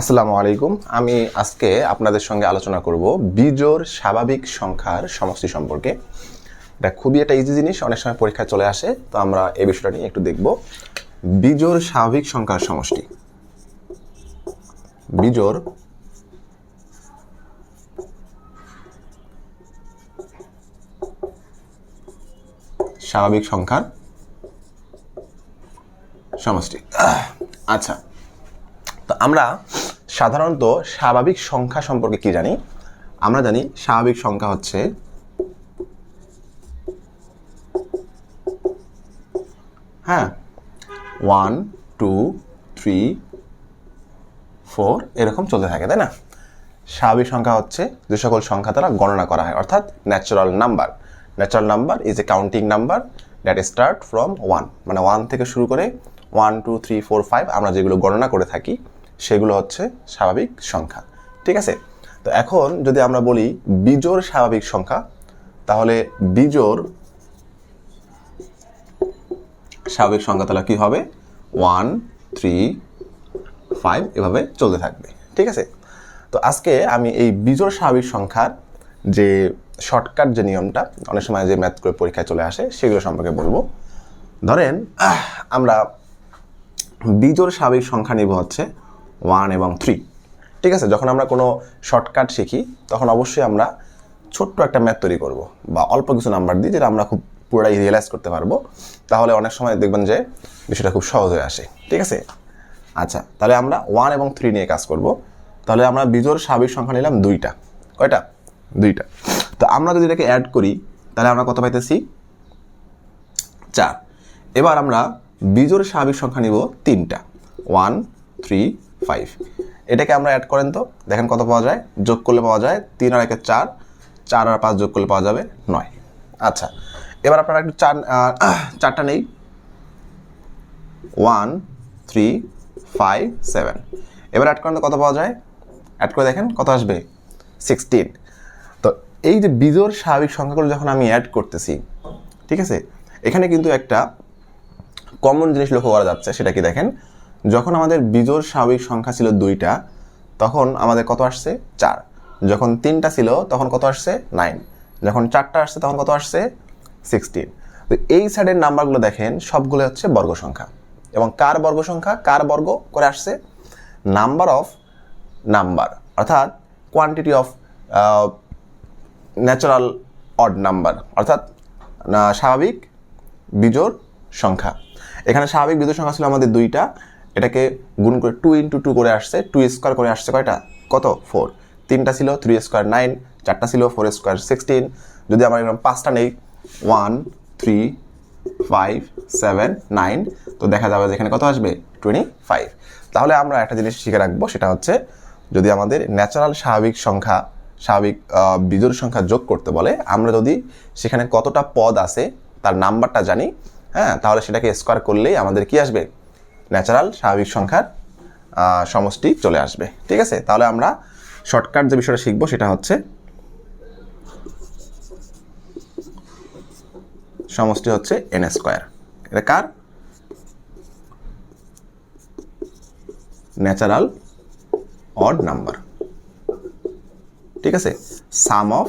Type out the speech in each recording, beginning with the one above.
আসসালামু আলাইকুম। আমি আজকে আপনাদের সঙ্গে আলোচনা করব বিজোর স্বাভাবিক সংখ্যার সমষ্টি সম্পর্কে। এটা খুবই একটা ইজি জিনিস, অনেক সময় পরীক্ষায় চলে আসে, তো আমরা এই বিষয়টা নিয়ে একটু দেখব। বিজোর স্বাভাবিক সংখ্যার সমষ্টি। বিজোর স্বাভাবিক সংখ্যার সমষ্টি। আচ্ছা তো আমরা সাধারণত স্বাভাবিক সংখ্যা সম্পর্কে কি জানি? আমরা জানি স্বাভাবিক সংখ্যা হচ্ছে হ্যাঁ ওয়ান টু থ্রি ফোর এরকম চলতে থাকে, তাই না? স্বাভাবিক সংখ্যা হচ্ছে যে সকল সংখ্যা দ্বারা গণনা করা হয়, অর্থাৎ natural number natural number is a counting number that start from one মানে ওয়ান থেকে শুরু করে one two three four five আমরা যেগুলো গণনা করে থাকি সেগুলো হচ্ছে স্বাভাবিক সংখ্যা। ঠিক আছে? তো এখন যদি আমরা বলি বিজোর স্বাভাবিক সংখ্যা, তাহলে বিজোর স্বাভাবিক সংখ্যা তাহলে কী হবে? ওয়ান, থ্রি, ফাইভ এভাবে চলতে থাকবে। ঠিক আছে? তো আজকে আমি এই বিজোড় স্বাভাবিক সংখ্যার যে শর্টকাট যে নিয়মটা, অনেক সময় যে ম্যাথ করে পরীক্ষায় চলে আসে, সেগুলো সম্পর্কে বলব। ধরেন, আমরা বিজোড় স্বাভাবিক সংখ্যা নিব হচ্ছে ওয়ান এবং থ্রি। ঠিক আছে? যখন আমরা কোনো শর্টকাট শিখি, তখন অবশ্যই আমরা ছোট্ট একটা ম্যাথ তৈরি করব বা অল্প কিছু নাম্বার দিই যেটা আমরা খুব পুরোটাই রিয়েলাইজ করতে পারব। তাহলে অনেক সময় দেখবেন যে বিষয়টা খুব সহজ হয়ে আসে। ঠিক আছে? আচ্ছা তাহলে আমরা ওয়ান এবং থ্রি নিয়ে কাজ করব। তাহলে আমরা বিজোর স্বাভাবিক সংখ্যা নিলাম দুইটা। কয়টা? দুইটা। তো আমরা যদি এটাকে অ্যাড করি, তাহলে আমরা কত পাইতেছি? চার। এবার আমরা বিজোর স্বাভাবিক সংখ্যা নিব তিনটা। ওয়ান, থ্রি ফাইভ এটাকে আমরা অ্যাড করেন তো, দেখেন কত পাওয়া যায়? যোগ করলে পাওয়া যায় তিন আর একে চার। চার আর পাঁচ যোগ করলে পাওয়া যাবে নয়। আচ্ছা এবার আপনারা একটু চার চারটা নেই। ওয়ান থ্রি ফাইভ সেভেন এবার অ্যাড করেন তো কত পাওয়া যায়? অ্যাড করে দেখেন কত আসবে? সিক্সটিন তো এই যে বিজোড় স্বাভাবিক সংখ্যাগুলো যখন আমি অ্যাড করতেছি, ঠিক আছে? এখানে কিন্তু একটা কমন জিনিস লক্ষ্য করা যাচ্ছে, সেটা কি দেখেন? যখন আমাদের বিজোড় স্বাভাবিক সংখ্যা ছিল দুইটা, তখন আমাদের কত আসছে? চার। যখন তিনটা ছিল, তখন কত আসছে? নাইন। যখন চারটা আসছে, তখন কত আসছে? সিক্সটিন। তো এই সাইডের নাম্বারগুলো দেখেন, সবগুলো হচ্ছে বর্গ সংখ্যা। এবং কার বর্গ সংখ্যা? কার বর্গ করে আসছে? নাম্বার অফ নাম্বার, অর্থাৎ quantity of natural odd number, অর্থাৎ স্বাভাবিক বিজোড় সংখ্যা। এখানে স্বাভাবিক বিজোড় সংখ্যা ছিল আমাদের দুইটা এটাকে গুণ করে টু ইন্টু টু করে আসছে টু স্কোয়ার করে আসছে কয়টা? কত? ফোর তিনটা ছিল থ্রি স্কোয়ার নাইন চারটা ছিল ফোর স্কোয়ার সিক্সটিন যদি আমরা এরকম পাঁচটা নেই one three five seven nine তো দেখা যাবে যে এখানে কত আসবে? টোয়েন্টি ফাইভ তাহলে আমরা একটা জিনিস শিখে রাখব, সেটা হচ্ছে যদি আমাদের ন্যাচারাল স্বাভাবিক সংখ্যা, স্বাভাবিক বিজোড় সংখ্যা যোগ করতে বলে, আমরা যদি সেখানে কতটা পদ আছে, তার নাম্বারটা জানি হ্যাঁ তাহলে সেটাকে স্কোয়ার করলেই আমাদের কি আসবে? ন্যাচারাল, স্বাভাবিক সংখ্যার সমষ্টি চলে আসবে। ঠিক আছে? তাহলে আমরা শর্টকাট যে বিষয়টা শিখব সেটা হচ্ছে সমষ্টি হচ্ছে এন স্কোয়ার এটা কার? ন্যাচারাল অড নাম্বার ঠিক আছে? Sum of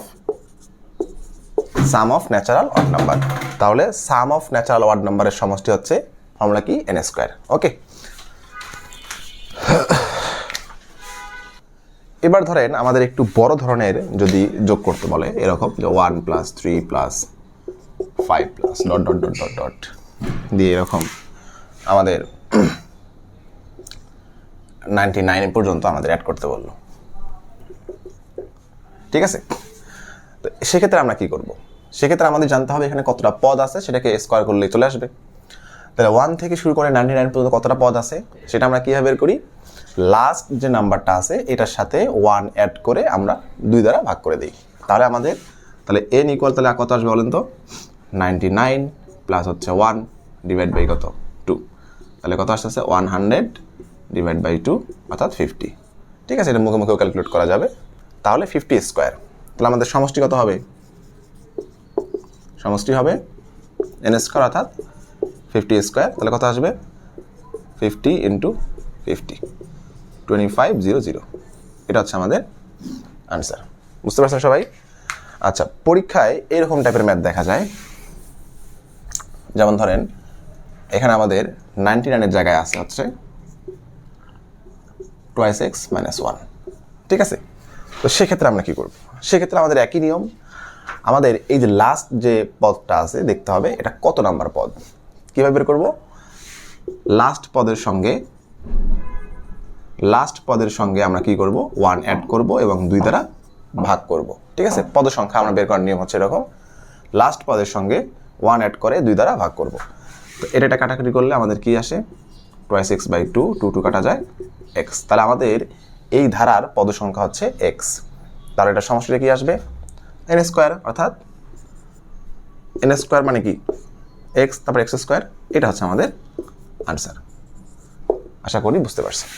sum of natural odd number তাহলে সাম অফ ন্যাচারাল অড নাম্বারের সমষ্টি হচ্ছে ফর্মুলা কি? এন স্কোয়ার ওকে এবার ধরেন আমাদের একটু বড় ধরনের যদি যোগ করতে বলে, এরকম যে one plus three plus five plus dot dot dot dot dot দিয়ে এরকম আমাদের নাইনটি নাইন পর্যন্ত আমাদের অ্যাড করতে বলল। ঠিক আছে? তো সেক্ষেত্রে আমরা কি করব? সেক্ষেত্রে আমাদের জানতে হবে এখানে কতটা পদ আছে, সেটাকে স্কোয়ার করলেই চলে আসবে। তাহলে ওয়ান থেকে শুরু করে নাইনটি নাইন পর্যন্ত কতটা পদ আছে, সেটা আমরা কীভাবে বের করি? লাস্ট যে নাম্বারটা আছে, এটার সাথে ওয়ান অ্যাড করে আমরা দুই দ্বারা ভাগ করে দিই। তাহলে আমাদের, তাহলে এন ইকুয়াল তাহলে কত আসবে বলেন তো? নাইনটি নাইন প্লাস হচ্ছে ওয়ান ডিভাইড বাই কত? টু তাহলে কত আসতে আসতেছে? One hundred divide by two অর্থাৎ ফিফটি ঠিক আছে, এটা মুখে মুখেও ক্যালকুলেট করা যাবে। তাহলে ফিফটি স্কোয়ার তাহলে আমাদের সমষ্টি কত হবে? সমষ্টি হবে এন স্কোয়ার অর্থাৎ ফিফটি স্কোয়ার তাহলে কত আসবে? Fifty into fifty twenty five zero zero এটা হচ্ছে আমাদের আনসার বুঝতে পারছেন সবাই? আচ্ছা পরীক্ষায় এরকম টাইপের ম্যাথ দেখা যায়। যেমন ধরেন, এখানে আমাদের নাইনটি নাইনের জায়গায় আছে হচ্ছে টোয়াইস এক্স মাইনাস ওয়ান ঠিক আছে? তো সেক্ষেত্রে আমরা কী করব? সেক্ষেত্রে আমাদের একই নিয়ম। আমাদের এই যে লাস্ট যে পদটা আছে, দেখতে হবে, এটা কত নাম্বার পদ? কীভাবে বের করব? লাস্ট পদের সঙ্গে লাস্ট পদের সঙ্গে আমরা কি করব? ওয়ান অ্যাড করব এবং দুই দ্বারা ভাগ করব। ঠিক আছে? পদ সংখ্যা আমরা বের করার নিয়ম হচ্ছে এরকম। লাস্ট পদের সঙ্গে ওয়ান অ্যাড করে দুই দ্বারা ভাগ করব। তো এটা এটা কাটাকাটি করলে আমাদের কি আসে? Twice x by two two two কাটা যায় এক্স তাহলে আমাদের এই ধারার পদ সংখ্যা হচ্ছে এক্স তাহলে এটা সমস্যাটা কি আসবে? এন স্কোয়ার অর্থাৎ এন স্কোয়ার মানে কি? এক্স তারপর এক্স স্কোয়ার এটা হচ্ছে আমাদের আনসার আশা করি বুঝতে পারছেন।